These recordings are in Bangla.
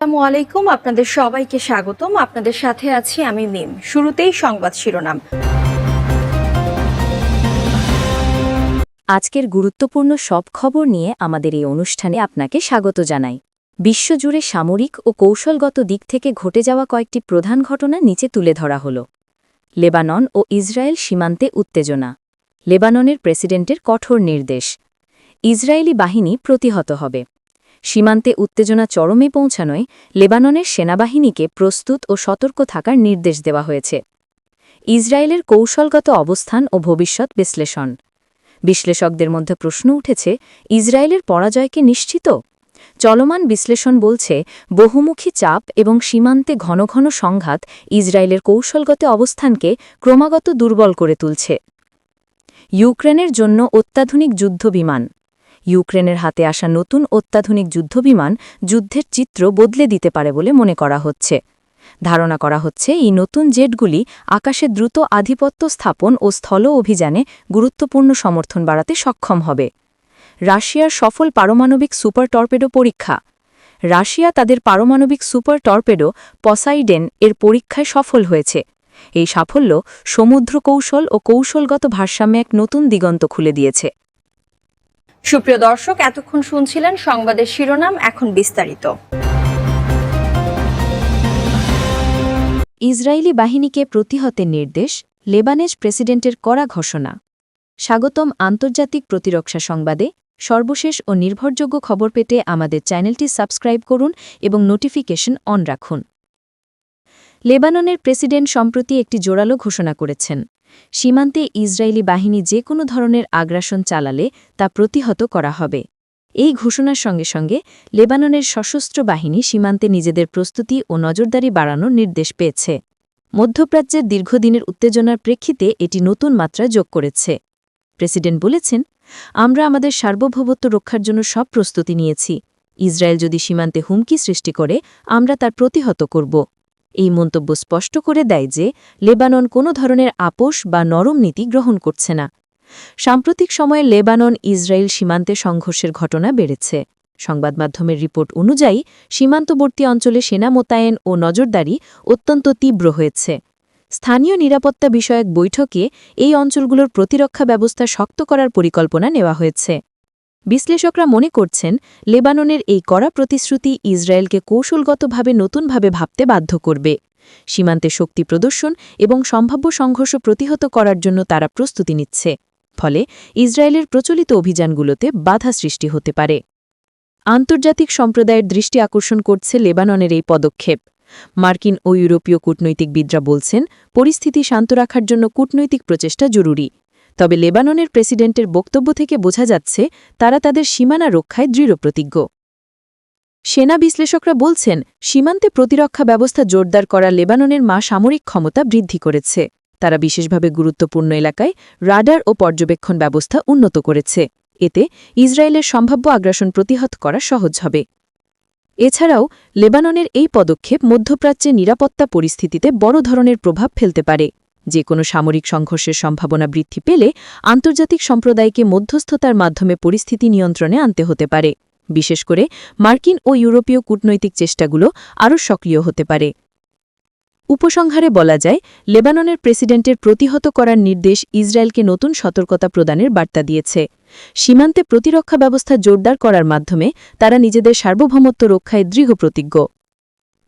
আসসালামু আলাইকুম আপনাদের সবাইকে স্বাগতম। আপনাদের সাথে আছি আমি মিম শুরুতেই সংবাদ শিরোনাম। আজকের গুরুত্বপূর্ণ সব খবর নিয়ে আমাদের এই অনুষ্ঠানে আপনাকে স্বাগত জানাই। বিশ্বজুড়ে সামরিক ও কৌশলগত দিক থেকে ঘটে যাওয়া কয়েকটি প্রধান ঘটনা নিচে তুলে ধরা হল। লেবানন ও ইসরায়েল সীমান্তে উত্তেজনা। লেবাননের প্রেসিডেন্টের কঠোর নির্দেশ। ইসরায়েলি বাহিনী প্রতিহত হবে। সীমান্তে উত্তেজনা চরমে পৌঁছানোয় লেবাননের সেনাবাহিনীকে প্রস্তুত ও সতর্ক থাকার নির্দেশ দেওয়া হয়েছে। ইসরায়েলের কৌশলগত অবস্থান ও ভবিষ্যৎ বিশ্লেষণ। বিশ্লেষকদের মধ্যে প্রশ্ন উঠেছে, ইসরায়েলের পরাজয়কে নিশ্চিত? চলমান বিশ্লেষণ বলছে, বহুমুখী চাপ এবং সীমান্তে ঘন ঘন সংঘাত ইসরায়েলের কৌশলগত অবস্থানকে ক্রমাগত দুর্বল করে তুলছে। ইউক্রেনের জন্য অত্যাধুনিক যুদ্ধবিমান ইউক্রেনের হাতে আসা নতুন অত্যাধুনিক যুদ্ধবিমান যুদ্ধের চিত্র বদলে দিতে পারে বলে মনে করা হচ্ছে। ধারণা করা হচ্ছে, এই নতুন জেটগুলি আকাশে দ্রুত আধিপত্য স্থাপন ও স্থল অভিযানে গুরুত্বপূর্ণ সমর্থন বাড়াতে সক্ষম হবে। রাশিয়ার সফল পারমাণবিক সুপার টর্পেডো পরীক্ষা। রাশিয়া তাদের পারমাণবিক সুপার টর্পেডো পসাইডেন এর পরীক্ষায় সফল হয়েছে। এই সাফল্য সমুদ্র কৌশল ও কৌশলগত ভারসাম্যে এক নতুন দিগন্ত খুলে দিয়েছে। সুপ্রিয় দর্শক, এতক্ষণ শুনছিলেন সংবাদের শিরোনাম, এখন বিস্তারিত। ইসরায়েলি বাহিনীকে প্রতিহতের নির্দেশ লেবানেজ প্রেসিডেন্টের কড়া ঘোষণা। স্বাগতম আন্তর্জাতিক প্রতিরক্ষা সংবাদে। সর্বশেষ ও নির্ভরযোগ্য খবর পেতে আমাদের চ্যানেলটি সাবস্ক্রাইব করুন এবং নোটিফিকেশন অন রাখুন। লেবাননের প্রেসিডেন্ট সম্প্রতি একটি জোরালো ঘোষণা করেছেন। সীমান্তে ইসরায়েলি বাহিনী যে কোনো ধরনের আগ্রাসন চালালে তা প্রতিহত করা হবে। এই ঘোষণার সঙ্গে সঙ্গে লেবাননের সশস্ত্র বাহিনী সীমান্তে নিজেদের প্রস্তুতি ও নজরদারি বাড়ানোর নির্দেশ পেয়েছে। মধ্যপ্রাচ্যের দীর্ঘদিনের উত্তেজনার প্রেক্ষিতে এটি নতুন মাত্রা যোগ করেছে। প্রেসিডেন্ট বলেছেন, আমরা আমাদের সার্বভৌমত্ব রক্ষার জন্য সব প্রস্তুতি নিয়েছি। ইসরায়েল যদি সীমান্তে হুমকি সৃষ্টি করে, আমরা তার প্রতিহত করব। এই মন্তব্য স্পষ্ট করে দেয় যে, লেবানন কোনো ধরনের আপোষ বা নরম নীতি গ্রহণ করছে না। সাম্প্রতিক সময়ে লেবানন ইসরায়েল সীমান্তে সংঘর্ষের ঘটনা বেড়েছে। সংবাদ মাধ্যমের রিপোর্ট অনুযায়ী, সীমান্তবর্তী অঞ্চলে সেনা মোতায়েন ও নজরদারি অত্যন্ত তীব্র হয়েছে। স্থানীয় নিরাপত্তা বিষয়ক বৈঠকে এই অঞ্চলগুলোর প্রতিরক্ষা ব্যবস্থা শক্ত করার পরিকল্পনা নেওয়া হয়েছে। বিশ্লেষকরা মনে করছেন, লেবাননের এই কড়া প্রতিশ্রুতি ইসরায়েলকে কৌশলগতভাবে নতুনভাবে ভাবতে বাধ্য করবে। সীমান্তে শক্তি প্রদর্শন এবং সম্ভাব্য সংঘর্ষ প্রতিহত করার জন্য তারা প্রস্তুতি নিচ্ছে। ফলে ইসরায়েলের প্রচলিত অভিযানগুলোতে বাধা সৃষ্টি হতে পারে। আন্তর্জাতিক সম্প্রদায়ের দৃষ্টি আকর্ষণ করছে লেবাননের এই পদক্ষেপ। মার্কিন ও ইউরোপীয় কূটনৈতিকবিদরা বলছেন, পরিস্থিতি শান্ত রাখার জন্য কূটনৈতিক প্রচেষ্টা জরুরি। তবে লেবাননের প্রেসিডেন্টের বক্তব্য থেকে বোঝা যাচ্ছে, তারা তাদের সীমানা রক্ষায় দৃঢ় প্রতিজ্ঞ সেনা বিশ্লেষকরা বলছেন, সীমান্তে প্রতিরক্ষা ব্যবস্থা জোরদার করা লেবাননের মা সামরিক ক্ষমতা বৃদ্ধি করেছে। তারা বিশেষভাবে গুরুত্বপূর্ণ এলাকায় রাডার ও পর্যবেক্ষণ ব্যবস্থা উন্নত করেছে। এতে ইসরায়েলের সম্ভাব্য আগ্রাসন প্রতিহত করা সহজ হবে। এছাড়াও, লেবাননের এই পদক্ষেপ মধ্যপ্রাচ্যে নিরাপত্তা পরিস্থিতিতে বড় ধরনের প্রভাব ফেলতে পারে। যে কোনো সামরিক সংঘর্ষের সম্ভাবনা বৃদ্ধি পেলে আন্তর্জাতিক সম্প্রদায়কে মধ্যস্থতার মাধ্যমে পরিস্থিতি নিয়ন্ত্রণে আনতে হতে পারে। বিশেষ করে মার্কিন ও ইউরোপীয় কূটনৈতিক চেষ্টাগুলো আরও সক্রিয় হতে পারে। উপসংহারে বলা যায়, লেবাননের প্রেসিডেন্টের প্রতিহত করার নির্দেশ ইসরায়েলকে নতুন সতর্কতা প্রদানের বার্তা দিয়েছে। সীমান্তে প্রতিরক্ষা ব্যবস্থা জোরদার করার মাধ্যমে তারা নিজেদের সার্বভৌমত্ব রক্ষায় দৃঢ় প্রতিজ্ঞ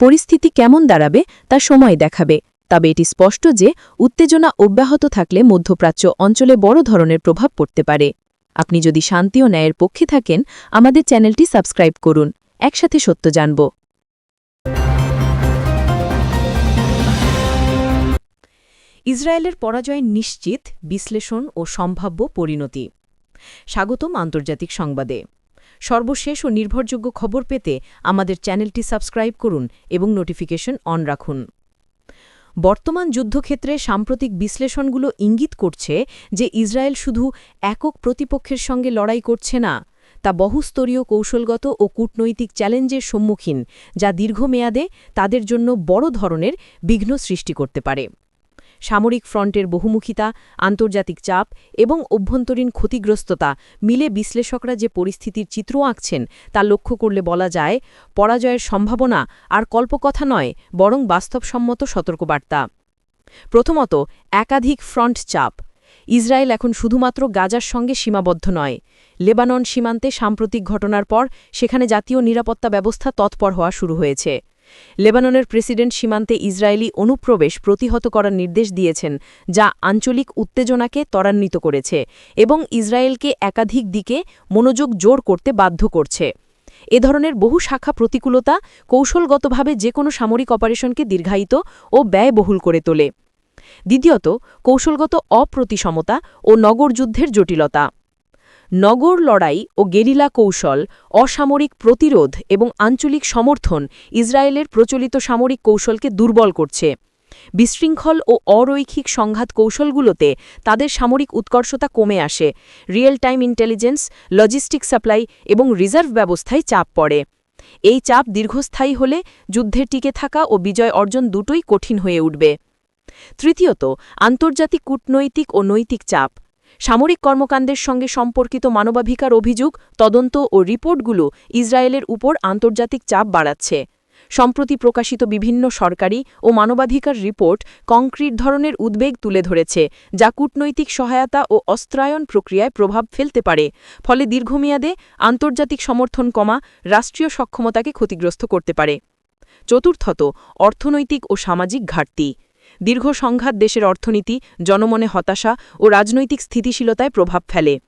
পরিস্থিতি কেমন দাঁড়াবে তা সময় দেখাবে। তবে এটি স্পষ্ট যে উত্তেজনা অব্যাহত থাকলে মধ্যপ্রাচ্য অঞ্চলে বড় ধরনের প্রভাব পড়তে পারে। আপনি যদি শান্তি ও ন্যায়ের পক্ষে থাকেন, আমাদের চ্যানেলটি সাবস্ক্রাইব করুন। একসাথে সত্য জানব। ইসরায়েলের পরাজয় নিশ্চিত, বিশ্লেষণ ও সম্ভাব্য পরিণতি। স্বাগতম আন্তর্জাতিক সংবাদে। সর্বশেষ ও নির্ভরযোগ্য খবর পেতে আমাদের চ্যানেলটি সাবস্ক্রাইব করুন এবং নোটিফিকেশন অন রাখুন। বর্তমান যুদ্ধক্ষেত্রে সাম্প্রতিক বিশ্লেষণগুলো ইঙ্গিত করছে যে ইসরায়েল শুধু একক প্রতিপক্ষের সঙ্গে লড়াই করছে না, তা বহুস্তরীয় কৌশলগত ও কূটনৈতিক চ্যালেঞ্জের সম্মুখীন, যা দীর্ঘমেয়াদে তাদের জন্য বড় ধরনের বিঘ্ন সৃষ্টি করতে পারে। সামরিক ফ্রন্টের বহুমুখিতা, আন্তর্জাতিক চাপ এবং অভ্যন্তরীণ ক্ষতিগ্রস্ততা মিলে বিশ্লেষকরা যে পরিস্থিতির চিত্র আঁকছেন তা লক্ষ্য করলে বলা যায়, পরাজয়ের সম্ভাবনা আর কল্পকথা নয়, বরং বাস্তবসম্মত সতর্কবার্তা। প্রথমত, একাধিক ফ্রন্ট চাপ। ইসরায়েল এখন শুধুমাত্র গাজার সঙ্গে সীমাবদ্ধ নয়। লেবানন সীমান্তে সাম্প্রতিক ঘটনার পর সেখানে জাতীয় নিরাপত্তা ব্যবস্থা তৎপর হওয়া শুরু হয়েছে। লেবাননের প্রেসিডেন্ট সীমান্তে ইসরায়েলি অনুপ্রবেশ প্রতিহত করার নির্দেশ দিয়েছেন, যা আঞ্চলিক উত্তেজনাকে ত্বরান্বিত করেছে এবং ইসরায়েলকে একাধিক দিকে মনোযোগ জোর করতে বাধ্য করছে। এ ধরনের বহু শাখা প্রতিকূলতা কৌশলগতভাবে যে কোনো সামরিক অপারেশনকে দীর্ঘায়িত ও ব্যয়বহুল করে তোলে। দ্বিতীয়ত, কৌশলগত অপ্রতিসমতা ও নগরযুদ্ধের জটিলতা। নগর লড়াই ও গেরিলা কৌশল, অসামরিক প্রতিরোধ এবং আঞ্চলিক সমর্থন ইসরায়েলের প্রচলিত সামরিক কৌশলকে দুর্বল করছে। বিশৃঙ্খল ও অরৈখিক সংঘাত কৌশলগুলোতে তাদের সামরিক উৎকর্ষতা কমে আসে real time intelligence, logistic supply এবং রিজার্ভ ব্যবস্থায় চাপ পড়ে। এই চাপ দীর্ঘস্থায়ী হলে যুদ্ধে টিকে থাকা ও বিজয় অর্জন দুটোই কঠিন হয়ে উঠবে। তৃতীয়ত, আন্তর্জাতিক কূটনৈতিক ও নৈতিক চাপ। সামরিক কর্মকাণ্ডের সঙ্গে সম্পর্কিত মানবাধিকার অভিযোগ, তদন্ত ও রিপোর্টগুলো ইসরায়েলের উপর আন্তর্জাতিক চাপ বাড়াচ্ছে। সম্প্রতি প্রকাশিত বিভিন্ন সরকারি ও মানবাধিকার রিপোর্ট কংক্রিট ধরনের উদ্বেগ তুলে ধরেছে, যা কূটনৈতিক সহায়তা ও অস্ত্রায়ন প্রক্রিয়ায় প্রভাব ফেলতে পারে। ফলে দীর্ঘমেয়াদে আন্তর্জাতিক সমর্থন কমা রাষ্ট্রীয় সক্ষমতাকে ক্ষতিগ্রস্ত করতে পারে। চতুর্থত, অর্থনৈতিক ও সামাজিক ঘাটতি। দীর্ঘ সংঘাত দেশের অর্থনীতি, জনমনে হতাশা ও রাজনৈতিক স্থিতিশীলতায় প্রভাব ফেলে।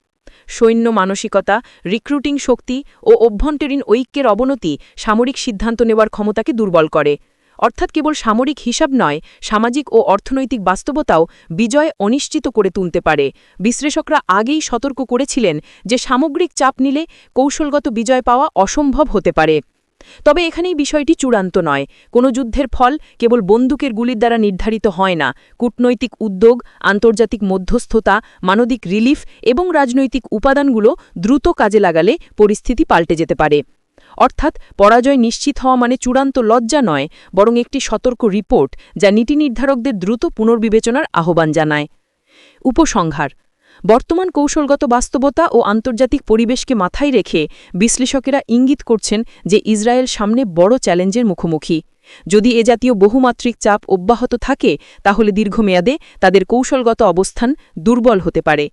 সৈন্য মানসিকতা, রিক্রুটিং শক্তি ও অভ্যন্তরীণ ঐক্যের অবনতি সামরিক সিদ্ধান্ত নেওয়ার ক্ষমতাকে দুর্বল করে। অর্থাৎ কেবল সামরিক হিসাব নয়, সামাজিক ও অর্থনৈতিক বাস্তবতাও বিজয় অনিশ্চিত করে তুলতে পারে। বিশ্লেষকরা আগেই সতর্ক করেছিলেন যে সামগ্রিক চাপ নিলে কৌশলগত বিজয় পাওয়া অসম্ভব হতে পারে। তবে এখানেই বিষয়টি চূড়ান্ত নয়। কোনো যুদ্ধের ফল কেবল বন্দুকের গুলির দ্বারা নির্ধারিত হয় না। কূটনৈতিক উদ্যোগ, আন্তর্জাতিক মধ্যস্থতা, মানবিক রিলিফ এবং রাজনৈতিক উপাদানগুলো দ্রুত কাজে লাগালে পরিস্থিতি পাল্টে যেতে পারে। অর্থাৎ পরাজয় নিশ্চিত হওয়া মানে চূড়ান্ত লজ্জা নয়, বরং একটি সতর্ক রিপোর্ট যা নীতি নির্ধারকদের দ্রুত পুনর্বিবেচনার আহ্বান জানায়। উপসংহার বর্তমান কৌশলগত বাস্তবতা ও আন্তর্জাতিক পরিবেশকে মাথায় রেখে বিশ্লেষকেরা ইঙ্গিত করছেন যে ইসরায়েল সামনে বড় চ্যালেঞ্জের মুখোমুখি। যদি এ জাতীয় বহুমাত্রিক চাপ অব্যাহত থাকে, তাহলে দীর্ঘমেয়াদে তাদের কৌশলগত অবস্থান দুর্বল হতে পারে।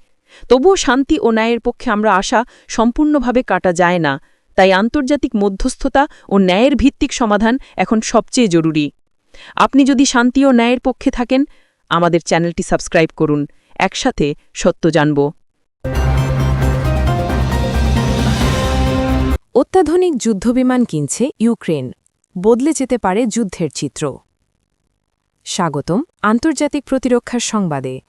তবুও শান্তি ও ন্যায়ের পক্ষে আমরা আশা সম্পূর্ণভাবে কাটা যায় না। তাই আন্তর্জাতিক মধ্যস্থতা ও ন্যায়ের ভিত্তিক সমাধান এখন সবচেয়ে জরুরি। আপনি যদি শান্তি ও ন্যায়ের পক্ষে থাকেন, আমাদের চ্যানেলটি সাবস্ক্রাইব করুন। একসাথে সত্য জানব। অত্যাধুনিক যুদ্ধবিমান কিনছে ইউক্রেন। বদলে যেতে পারে যুদ্ধের চিত্র। স্বাগতম আন্তর্জাতিক প্রতিরক্ষার সংবাদে।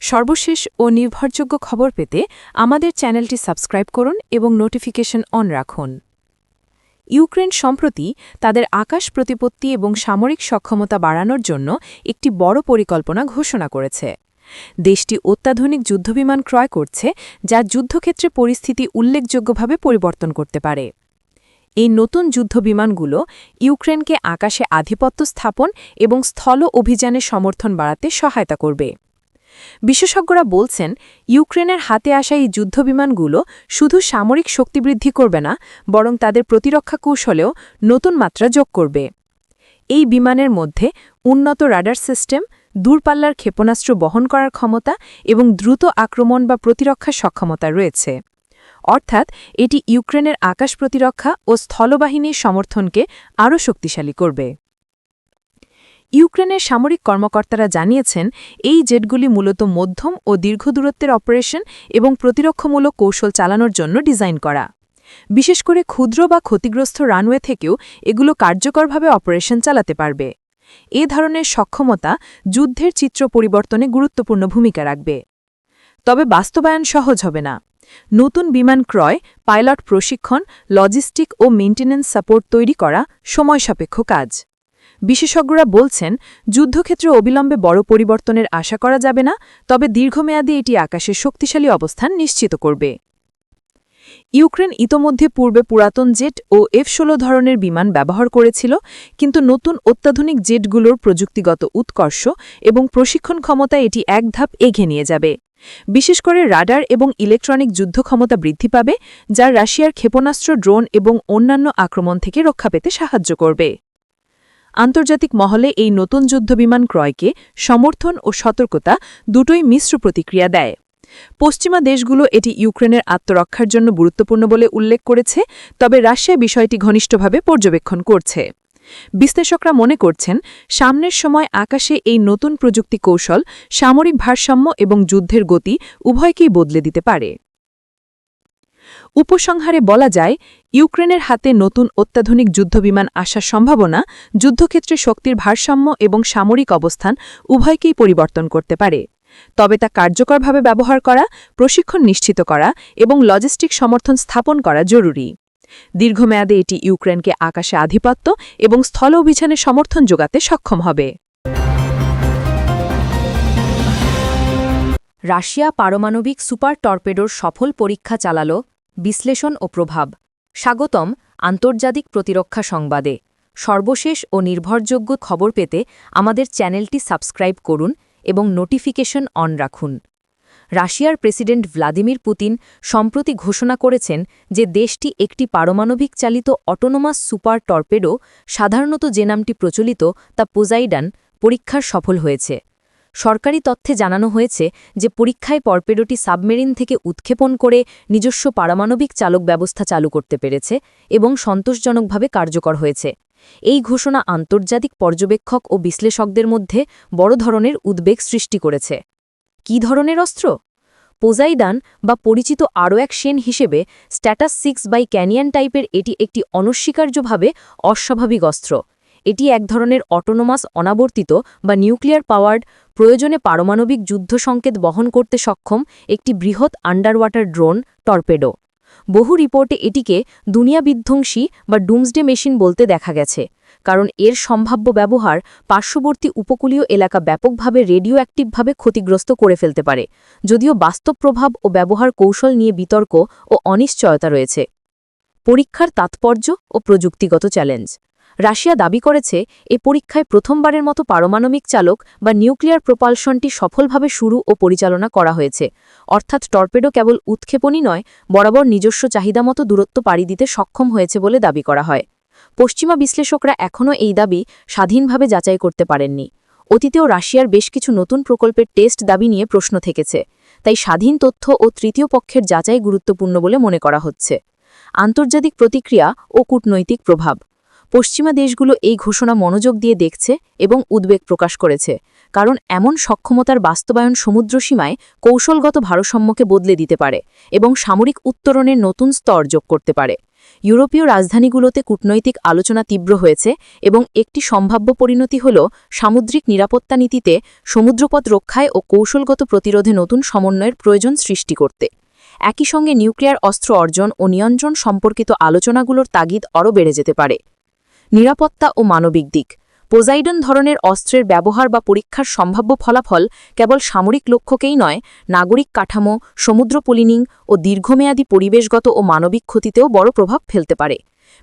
সর্বশেষ ও নির্ভরযোগ্য খবর পেতে আমাদের চ্যানেলটি সাবস্ক্রাইব করুন এবং নোটিফিকেশন অন রাখুন। ইউক্রেন সম্প্রতি তাদের আকাশ প্রতিপত্তি এবং সামরিক সক্ষমতা বাড়ানোর জন্য একটি বড় পরিকল্পনা ঘোষণা করেছে। দেশটি অত্যাধুনিক যুদ্ধবিমান ক্রয় করছে, যা যুদ্ধক্ষেত্রে পরিস্থিতি উল্লেখযোগ্যভাবে পরিবর্তন করতে পারে। এই নতুন যুদ্ধবিমানগুলো ইউক্রেনকে আকাশে আধিপত্য স্থাপন এবং স্থল অভিযানে সমর্থন বাড়াতে সহায়তা করবে। বিশেষজ্ঞরা বলছেন, ইউক্রেনের হাতে আসা এই যুদ্ধবিমানগুলো শুধু সামরিক শক্তি বৃদ্ধি করবে না, বরং তাদের প্রতিরক্ষা কৌশলেও নতুন মাত্রা যোগ করবে। এই বিমানের মধ্যে উন্নত রাডার সিস্টেম দূরপাল্লার ক্ষেপণাস্ত্র বহন করার ক্ষমতা এবং দ্রুত আক্রমণ বা প্রতিরক্ষা সক্ষমতা রয়েছে। অর্থাৎ, এটি ইউক্রেনের আকাশ প্রতিরক্ষা ও স্থলবাহিনীর সমর্থনকে আরও শক্তিশালী করবে। ইউক্রেনের সামরিক কর্মকর্তারা জানিয়েছেন, এই জেটগুলি মূলত মধ্যম ও দীর্ঘ দূরত্বের অপারেশন এবং প্রতিরক্ষামূলক কৌশল চালানোর জন্য ডিজাইন করা। বিশেষ করে ক্ষুদ্র বা ক্ষতিগ্রস্ত রানওয়ে থেকেও এগুলো কার্যকরভাবে অপারেশন চালাতে পারবে। এ ধরনের সক্ষমতা যুদ্ধের চিত্র পরিবর্তনে গুরুত্বপূর্ণ ভূমিকা রাখবে। তবে বাস্তবায়ন সহজ হবে না। নতুন বিমান ক্রয়, পাইলট প্রশিক্ষণ, লজিস্টিক ও মেইনটেন্যান্স সাপোর্ট তৈরি করা সময়সাপেক্ষ কাজ। বিশেষজ্ঞরা বলছেন, যুদ্ধক্ষেত্রে অবিলম্বে বড় পরিবর্তনের আশা করা যাবে না, তবে দীর্ঘমেয়াদী এটি আকাশের শক্তিশালী অবস্থান নিশ্চিত করবে। ইউক্রেন ইতোমধ্যে পূর্বে পুরাতন জেট ও এফ ষোলো ধরনের বিমান ব্যবহার করেছিল, কিন্তু নতুন অত্যাধুনিক জেটগুলোর প্রযুক্তিগত উৎকর্ষ এবং প্রশিক্ষণ ক্ষমতা এটি এক ধাপ এগিয়ে নিয়ে যাবে। বিশেষ করে রাডার এবং ইলেকট্রনিক যুদ্ধ ক্ষমতা বৃদ্ধি পাবে, যা রাশিয়ার ক্ষেপণাস্ত্র, ড্রোন এবং অন্যান্য আক্রমণ থেকে রক্ষা পেতে সাহায্য করবে। আন্তর্জাতিক মহলে এই নতুন যুদ্ধবিমান ক্রয়কে সমর্থন ও সতর্কতা দুটোই মিশ্র প্রতিক্রিয়া দেয়। পশ্চিমা দেশগুলো এটি ইউক্রেনের আত্মরক্ষার জন্য গুরুত্বপূর্ণ বলে উল্লেখ করেছে, তবে রাশিয়া বিষয়টি ঘনিষ্ঠভাবে পর্যবেক্ষণ করছে। বিশ্লেষকরা মনে করছেন, সামনের সময় আকাশে এই নতুন প্রযুক্তি কৌশল, সামরিক ভারসাম্য এবং যুদ্ধের গতি উভয়কেই বদলে দিতে পারে। উপসংহারে বলা যায়, ইউক্রেনের হাতে নতুন অত্যাধুনিক যুদ্ধবিমান আসার সম্ভাবনা যুদ্ধক্ষেত্রে শক্তির ভারসাম্য এবং সামরিক অবস্থান উভয়কেই পরিবর্তন করতে পারে। তবে তা কার্যকরভাবে ব্যবহার করা, প্রশিক্ষণ নিশ্চিত করা এবং লজিস্টিক সমর্থন স্থাপন করা জরুরি। দীর্ঘমেয়াদে এটি ইউক্রেনকে আকাশে আধিপত্য এবং স্থল অভিযানে সমর্থন যোগাতে সক্ষম হবে। রাশিয়া পারমাণবিক সুপার টর্পেডোর সফল পরীক্ষা চালাল, বিশ্লেষণ ও প্রভাব। স্বাগতম আন্তর্জাতিক প্রতিরক্ষা সংবাদে। সর্বশেষ ও নির্ভরযোগ্য খবর পেতে আমাদের চ্যানেলটি সাবস্ক্রাইব করুন এবং নোটিফিকেশন অন রাখুন। রাশিয়ার প্রেসিডেন্ট ভ্লাদিমির পুতিন সম্প্রতি ঘোষণা করেছেন যে দেশটি একটি পারমাণবিক চালিত অটোনোমাস সুপার টর্পেডো, সাধারণত যে নামটি প্রচলিত, তা পোজাইডান পরীক্ষার সফল হয়েছে। সরকারি তথ্যে জানানো হয়েছে যে পরীক্ষায় টর্পেডোটি সাবমেরিন থেকে উৎক্ষেপণ করে নিজস্ব পারমাণবিক চালক ব্যবস্থা চালু করতে পেরেছে এবং সন্তোষজনকভাবে কার্যকর হয়েছে। এই ঘোষণা আন্তর্জাতিক পর্যবেক্ষক ও বিশ্লেষকদের মধ্যে বড় ধরনের উদ্বেগ সৃষ্টি করেছে। কি ধরনের অস্ত্র? পোজাইদান বা পরিচিত আরও এক সেন হিসেবে স্ট্যাটাস সিক্স বাই ক্যানিয়ান টাইপের এটি একটি অনস্বীকার্যভাবে অস্বাভাবিক অস্ত্র। এটি এক ধরনের অটোনোমাস অনাবর্তিত বা নিউক্লিয়ার পাওয়ার্ড, প্রয়োজনে পারমাণবিক যুদ্ধ সংকেত বহন করতে সক্ষম একটি বৃহৎ আন্ডারওয়াটার ড্রোন, টর্পেডো। বহু রিপোর্টে এটিকে দুনিয়া বিধ্বংসী বা ডুমসডে মেশিন বলতে দেখা গেছে, কারণ এর সম্ভাব্য ব্যবহার পার্শ্ববর্তী উপকূলীয় এলাকা ব্যাপকভাবে রেডিও অ্যাক্টিভভাবে ক্ষতিগ্রস্ত করে ফেলতে পারে, যদিও বাস্তব প্রভাব ও ব্যবহার কৌশল নিয়ে বিতর্ক ও অনিশ্চয়তা রয়েছে। পরীক্ষার তাৎপর্য ও প্রযুক্তিগত চ্যালেঞ্জ। রাশিয়া দাবি করেছে, এ পরীক্ষায় প্রথমবারের মতো পারমাণবিক চালক বা নিউক্লিয়ার প্রপালশনটি সফলভাবে শুরু ও পরিচালনা করা হয়েছে। অর্থাৎ টর্পেডো কেবল উৎক্ষেপণই নয়, বরাবর নিজস্ব চাহিদামতো দূরত্ব পাড়ি দিতে সক্ষম হয়েছে বলে দাবি করা হয়। পশ্চিমা বিশ্লেষকরা এখনও এই দাবি স্বাধীনভাবে যাচাই করতে পারেননি। অতীতেও রাশিয়ার বেশ কিছু নতুন প্রকল্পের টেস্ট দাবি নিয়ে প্রশ্ন থেকেছে, তাই স্বাধীন তথ্য ও তৃতীয় পক্ষের যাচাই গুরুত্বপূর্ণ বলে মনে করা হচ্ছে। আন্তর্জাতিক প্রতিক্রিয়া ও কূটনৈতিক প্রভাব পশ্চিমা দেশগুলো এই ঘোষণা মনোযোগ দিয়ে দেখছে এবং উদ্বেগ প্রকাশ করেছে, কারণ এমন সক্ষমতার বাস্তবায়ন সমুদ্রসীমায় কৌশলগত ভারসাম্যকে বদলে দিতে পারে এবং সামরিক উত্তরণের নতুন স্তর যোগ করতে পারে। ইউরোপীয় রাজধানীগুলোতে কূটনৈতিক আলোচনা তীব্র হয়েছে এবং একটি সম্ভাব্য পরিণতি হল সামুদ্রিক নিরাপত্তা নীতিতে সমুদ্রপথ রক্ষায় ও কৌশলগত প্রতিরোধে নতুন সমন্বয়ের প্রয়োজন সৃষ্টি করতে। একই সঙ্গে নিউক্লিয়ার অস্ত্র অর্জন ও নিয়ন্ত্রণ সম্পর্কিত আলোচনাগুলোর তাগিদ আরও বেড়ে যেতে পারে। নিরাপত্তা ও মানবিক দিক। পোজাইডন ধরনের অস্ত্রের ব্যবহার বা পরীক্ষার সম্ভাব্য ফলাফল কেবল সামরিক লক্ষ্যকেই নয়, নাগরিক কাঠামো সমুদ্র পলিনিং ও দীর্ঘমেয়াদী পরিবেশগত ও মানবিক ক্ষতিতেও বড় প্রভাব ফেলতে পারে।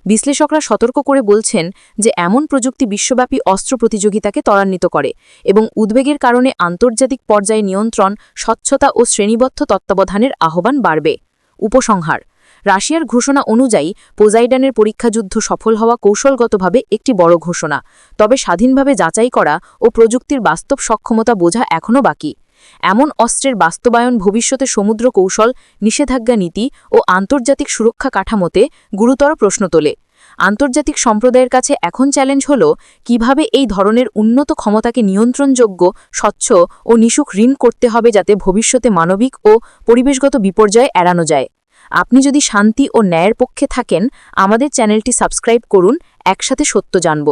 বিশ্লেষকরা সতর্ক করে বলছেন যে এমন প্রযুক্তি বিশ্বব্যাপী অস্ত্র প্রতিযোগিতাকে ত্বরান্বিত করে এবং উদ্বেগের কারণে আন্তর্জাতিক পর্যায়ে নিয়ন্ত্রণ, স্বচ্ছতা ও শ্রেণীবদ্ধ তত্ত্বাবধানের আহ্বান বাড়বে। উপসংহার রাশিয়ার ঘোষণা অনুযায়ী পোজাইডানের পরীক্ষাযুদ্ধ সফল হওয়া কৌশলগতভাবে একটি বড় ঘোষণা। তবে স্বাধীনভাবে যাচাই করা ও প্রযুক্তির বাস্তব সক্ষমতা বোঝা এখনও বাকি। এমন অস্ত্রের বাস্তবায়ন ভবিষ্যতে সমুদ্র কৌশল, নিষেধাজ্ঞা নীতি ও আন্তর্জাতিক সুরক্ষা কাঠামোতে গুরুতর প্রশ্ন তোলে। আন্তর্জাতিক সম্প্রদায়ের কাছে এখন চ্যালেঞ্জ হল কীভাবে এই ধরনের উন্নত ক্ষমতাকে নিয়ন্ত্রণযোগ্য, স্বচ্ছ ও নিশুক ঋণ করতে হবে যাতে ভবিষ্যতে মানবিক ও পরিবেশগত বিপর্যয় এড়ানো যায়। আপনি যদি শান্তি ও ন্যায়ের পক্ষে থাকেন আমাদের চ্যানেলটি সাবস্ক্রাইব করুন একসাথে সত্য জানব।